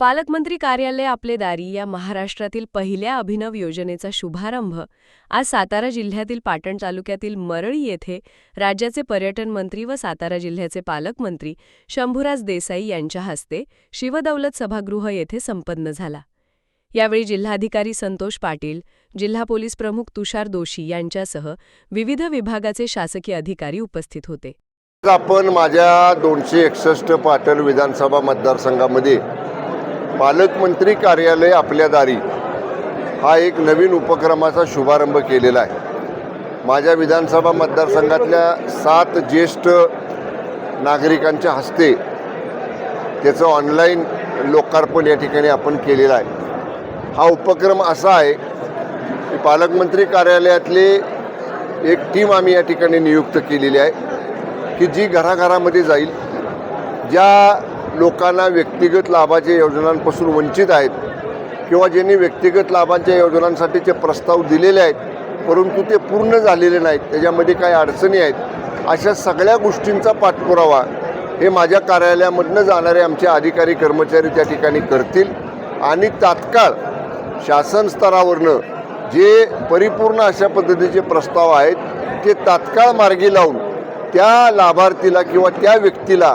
पालकमंत्री कार्यालय आपले दारी या महाराष्ट्रातील पहिल्या अभिनव योजनेचा शुभारंभ आज सातारा जिल्ह्यातील पाटण तालुक्यातील मरळी येथे राज्याचे पर्यटन मंत्री व सातारा जिल्ह्याचे पालकमंत्री शंभूराज देसाई यांच्या हस्ते शिवदौलत सभागृह येथे संपन्न झाला. यावेळी जिल्हाधिकारी संतोष पाटील जिल्हा पोलीस प्रमुख तुषार दोशी यांच्यासह विविध विभागाचे शासकीय अधिकारी उपस्थित होते. आपण माझ्या दोनशे एकसष्ट पाटण विधानसभा मतदारसंघामध्ये पालकमंत्री कार्यालय आपल्या दारी हा एक नवीन उपक्रमाचा शुभारंभ केलेला आहे. माझ्या विधानसभा मतदारसंघातल्या सात ज्येष्ठ नागरिकांच्या हस्ते त्याचं ऑनलाईन लोकार्पण या ठिकाणी आपण केलेलं आहे. हा उपक्रम असा आहे की पालकमंत्री कार्यालयातले एक टीम आम्ही या ठिकाणी नियुक्त केलेली आहे की जी घराघरामध्ये जाईल. ज्या लोकांना व्यक्तिगत लाभाच्या योजनांपासून वंचित आहेत किंवा ज्यांनी व्यक्तिगत लाभांच्या योजनांसाठीचे प्रस्ताव दिलेले आहेत परंतु ते पूर्ण झालेले नाहीत त्याच्यामध्ये काही अडचणी आहेत अशा सगळ्या गोष्टींचा पाठपुरावा हे माझ्या कार्यालयामधनं जाणारे आमचे अधिकारी कर्मचारी त्या ठिकाणी करतील. आणि तात्काळ शासन स्तरावरनं जे परिपूर्ण अशा पद्धतीचे प्रस्ताव आहेत ते तात्काळ मार्गी लावून त्या लाभार्थीला किंवा त्या व्यक्तीला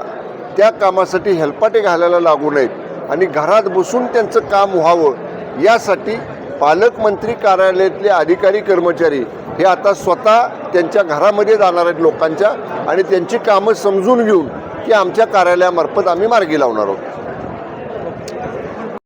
त्या कामासाठी हेलपाटे घालायला लागू नयेत आणि घरात बसून त्यांचं काम व्हावं यासाठी पालकमंत्री कार्यालयातले अधिकारी कर्मचारी हे आता स्वतः त्यांच्या घरामध्ये जाणार आहेत लोकांच्या आणि त्यांची कामं समजून घेऊन की आमच्या कार्यालयामार्फत आम्ही मार्गी लावणार आहोत.